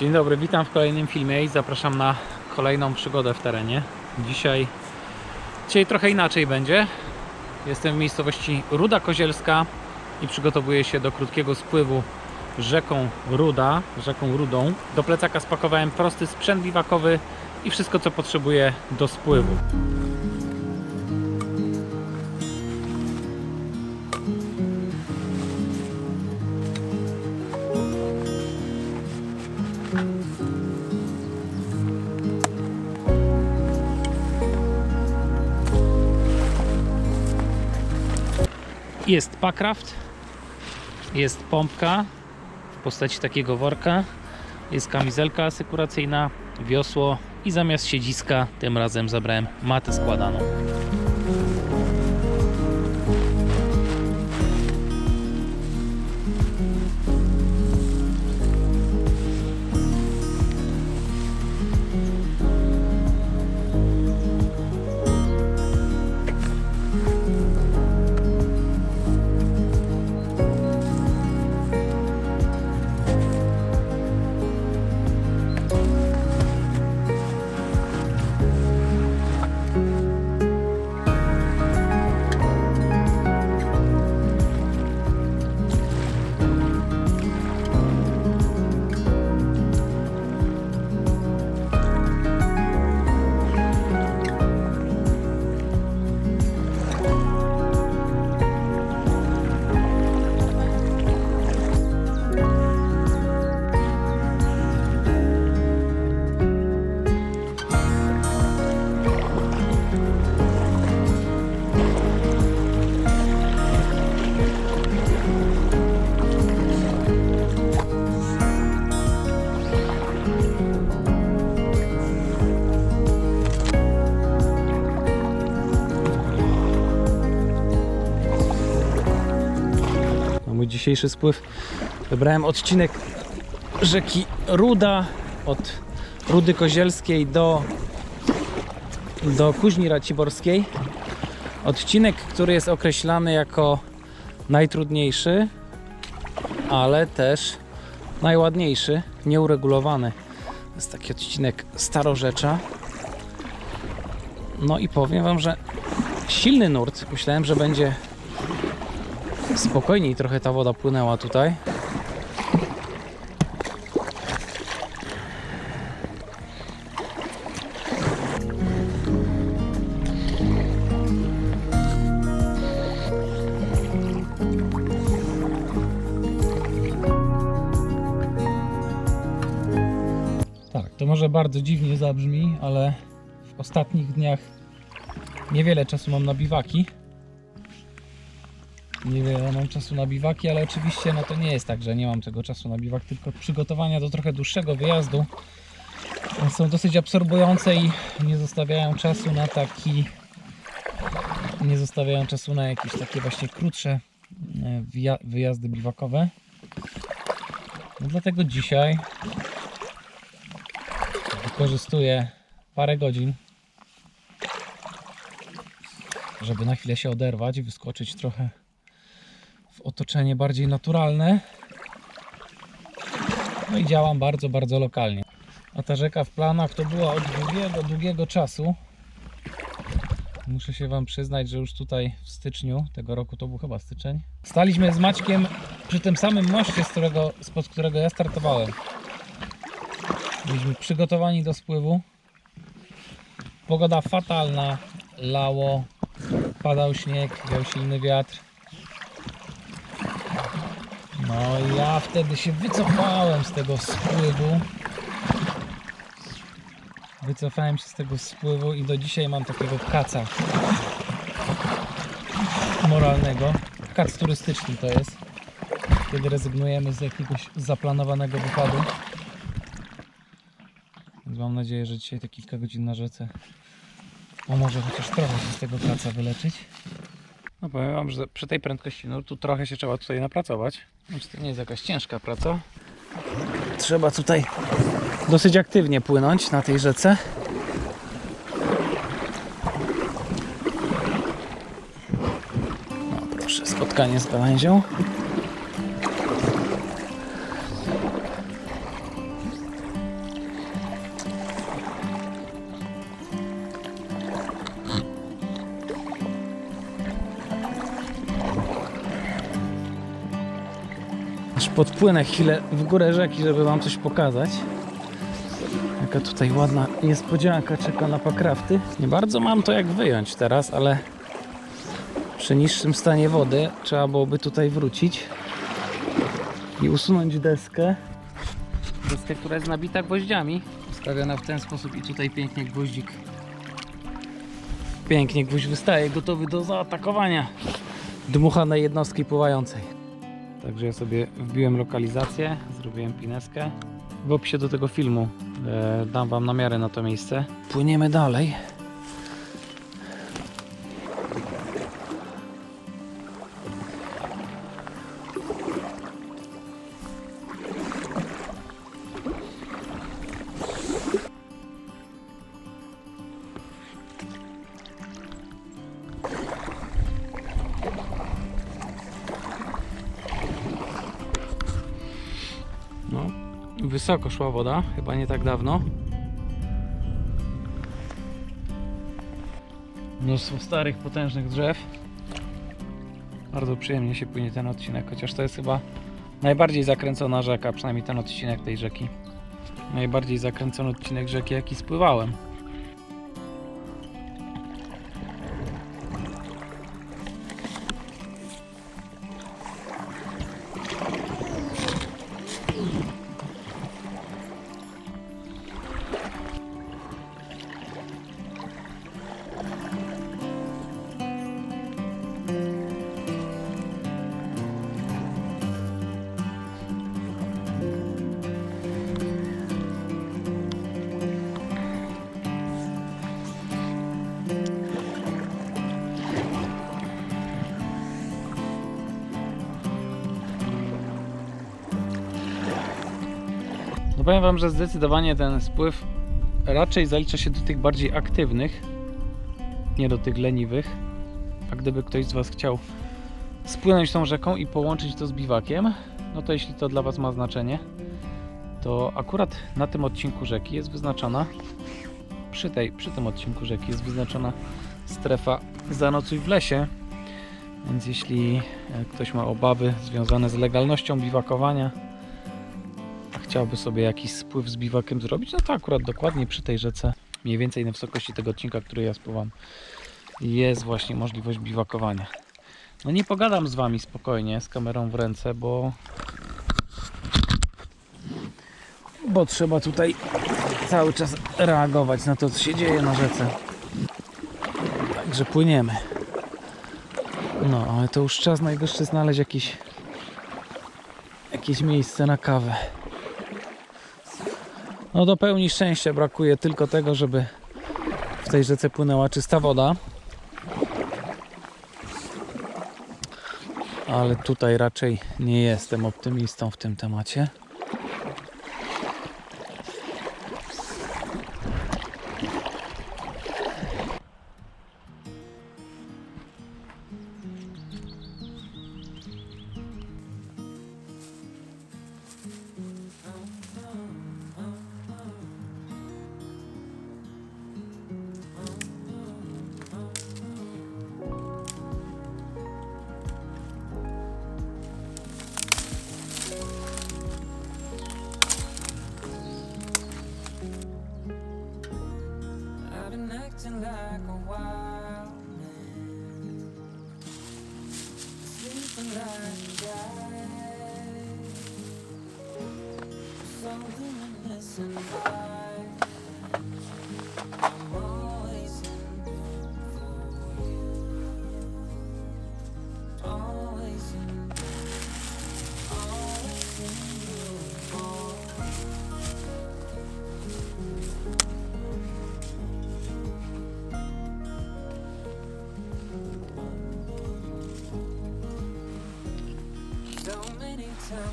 Dzień dobry, witam w kolejnym filmie i zapraszam na kolejną przygodę w terenie. Dzisiaj, dzisiaj trochę inaczej będzie. Jestem w miejscowości Ruda Kozielska i przygotowuję się do krótkiego spływu rzeką Ruda, rzeką Rudą. Do plecaka spakowałem prosty sprzęt biwakowy i wszystko co potrzebuję do spływu. Jest pakraft, jest pompka w postaci takiego worka, jest kamizelka asykuracyjna, wiosło i zamiast siedziska tym razem zabrałem matę składaną. Mój dzisiejszy spływ wybrałem odcinek rzeki Ruda od Rudy Kozielskiej do, do Kuźni Raciborskiej. Odcinek, który jest określany jako najtrudniejszy, ale też najładniejszy, nieuregulowany. To jest taki odcinek starorzecza. No i powiem Wam, że silny nurt. Myślałem, że będzie spokojniej trochę ta woda płynęła tutaj. Tak, to może bardzo dziwnie zabrzmi, ale w ostatnich dniach niewiele czasu mam na biwaki niewiele mam czasu na biwaki, ale oczywiście no to nie jest tak, że nie mam tego czasu na biwak, tylko przygotowania do trochę dłuższego wyjazdu są dosyć absorbujące i nie zostawiają czasu na taki nie zostawiają czasu na jakieś takie właśnie krótsze e, wyjazdy biwakowe. No dlatego dzisiaj wykorzystuję parę godzin żeby na chwilę się oderwać i wyskoczyć trochę otoczenie bardziej naturalne. No i działam bardzo, bardzo lokalnie. A ta rzeka w planach to była od długiego, długiego czasu. Muszę się Wam przyznać, że już tutaj w styczniu tego roku, to był chyba styczeń, staliśmy z Maćkiem przy tym samym moście, z którego, spod którego ja startowałem. Byliśmy przygotowani do spływu. Pogoda fatalna, lało, padał śnieg, wiał silny wiatr. No i ja wtedy się wycofałem z tego spływu. Wycofałem się z tego spływu i do dzisiaj mam takiego kaca moralnego. Kac turystyczny to jest. Kiedy rezygnujemy z jakiegoś zaplanowanego wypadu. Więc mam nadzieję, że dzisiaj te kilka godzin na rzece pomoże chociaż trochę się z tego kaca wyleczyć. No powiem wam, że przy tej prędkości no tu trochę się trzeba tutaj napracować. Znaczy to nie jest jakaś ciężka praca. Trzeba tutaj dosyć aktywnie płynąć na tej rzece. No proszę, spotkanie z gałęzią. Podpłynę chwilę w górę rzeki, żeby wam coś pokazać. Jaka tutaj ładna niespodzianka czeka na pakrafty. Nie bardzo mam to jak wyjąć teraz, ale przy niższym stanie wody trzeba byłoby tutaj wrócić i usunąć deskę. Deskę, która jest nabita gwoździami. Ustawiona w ten sposób i tutaj pięknie gwoździk. Pięknie gwóźdź wystaje, gotowy do zaatakowania dmuchanej jednostki pływającej. Także ja sobie wbiłem lokalizację, zrobiłem pineskę. W opisie do tego filmu e, dam wam namiary na to miejsce. Płyniemy dalej. Wysoko szła woda, chyba nie tak dawno. Mnóstwo starych, potężnych drzew. Bardzo przyjemnie się płynie ten odcinek, chociaż to jest chyba najbardziej zakręcona rzeka, przynajmniej ten odcinek tej rzeki. Najbardziej zakręcony odcinek rzeki, jaki spływałem. Powiem wam, że zdecydowanie ten spływ raczej zalicza się do tych bardziej aktywnych, nie do tych leniwych. A gdyby ktoś z was chciał spłynąć tą rzeką i połączyć to z biwakiem, no to jeśli to dla was ma znaczenie, to akurat na tym odcinku rzeki jest wyznaczona przy, tej, przy tym odcinku rzeki jest wyznaczona strefa zanocuj w lesie. Więc jeśli e, ktoś ma obawy związane z legalnością biwakowania, chciałby sobie jakiś spływ z biwakiem zrobić, no to akurat dokładnie przy tej rzece, mniej więcej na wysokości tego odcinka, który ja spływam, jest właśnie możliwość biwakowania. No nie pogadam z Wami spokojnie, z kamerą w ręce, bo bo trzeba tutaj cały czas reagować na to, co się dzieje na rzece. Także płyniemy. No, ale to już czas najwyższy znaleźć jakieś jakieś miejsce na kawę. No do pełni szczęścia brakuje tylko tego, żeby w tej rzece płynęła czysta woda. Ale tutaj raczej nie jestem optymistą w tym temacie.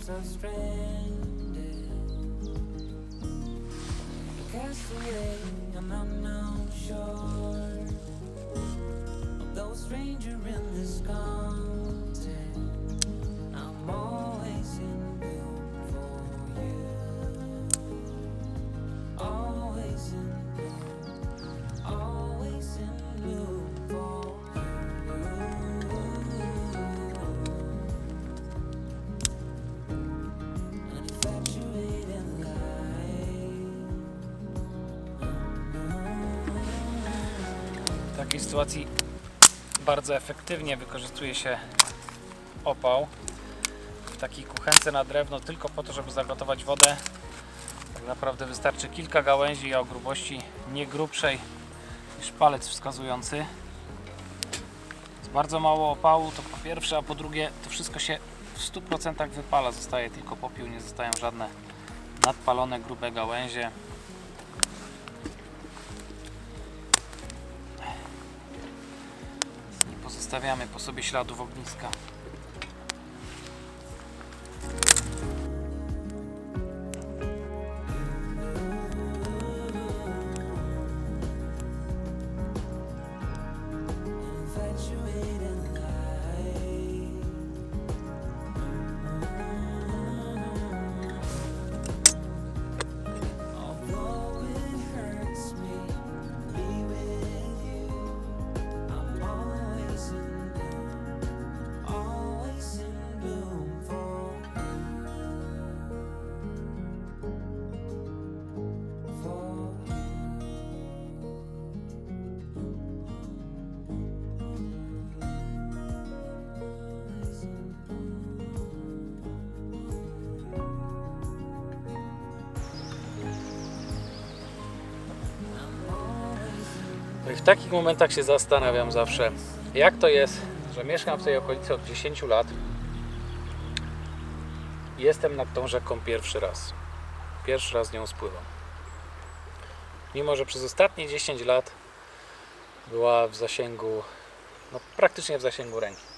so strange. Sytuacji bardzo efektywnie wykorzystuje się opał w takiej kuchence na drewno tylko po to, żeby zagotować wodę. Tak naprawdę wystarczy kilka gałęzi o grubości nie grubszej niż palec wskazujący. Jest bardzo mało opału, to po pierwsze, a po drugie to wszystko się w 100% wypala, zostaje tylko popiół, nie zostają żadne nadpalone grube gałęzie. Nie pozostawiamy po sobie śladów ogniska. W takich momentach się zastanawiam zawsze, jak to jest, że mieszkam w tej okolicy od 10 lat. i Jestem nad tą rzeką pierwszy raz. Pierwszy raz nią spływam. Mimo, że przez ostatnie 10 lat była w zasięgu, no praktycznie w zasięgu ręki.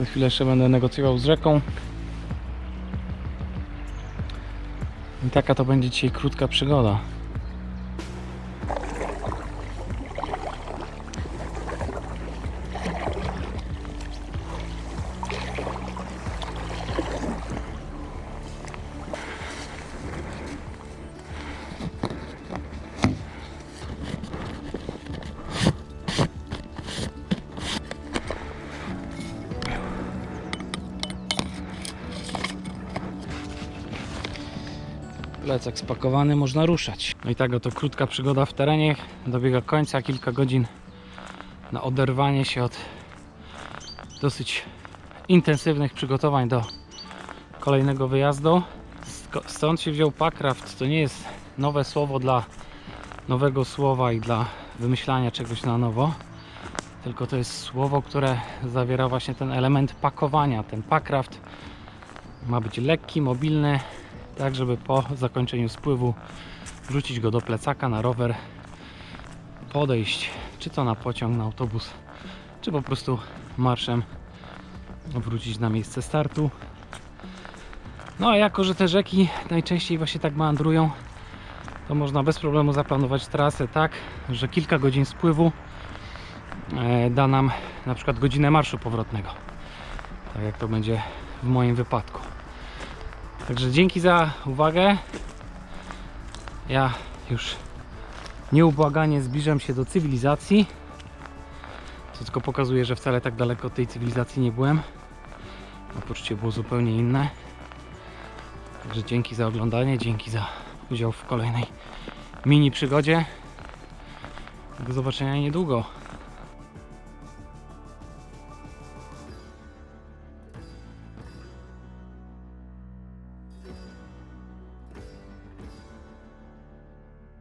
Przez chwilę jeszcze będę negocjował z rzeką. I taka to będzie dzisiaj krótka przygoda. Plecak spakowany, można ruszać. No i tak oto krótka przygoda w terenie dobiega końca, kilka godzin na oderwanie się od dosyć intensywnych przygotowań do kolejnego wyjazdu. Stąd się wziął Packraft. To nie jest nowe słowo dla nowego słowa i dla wymyślania czegoś na nowo. Tylko to jest słowo, które zawiera właśnie ten element pakowania. Ten Packraft ma być lekki, mobilny, tak żeby po zakończeniu spływu wrzucić go do plecaka na rower, podejść czy to na pociąg, na autobus, czy po prostu marszem wrócić na miejsce startu. No a jako, że te rzeki najczęściej właśnie tak meandrują, to można bez problemu zaplanować trasę tak, że kilka godzin spływu e, da nam na przykład godzinę marszu powrotnego. Tak jak to będzie w moim wypadku. Także dzięki za uwagę. Ja już nieubłaganie zbliżam się do cywilizacji. Co tylko pokazuje, że wcale tak daleko od tej cywilizacji nie byłem. A poczucie było zupełnie inne. Także dzięki za oglądanie, dzięki za udział w kolejnej mini przygodzie. Do zobaczenia niedługo.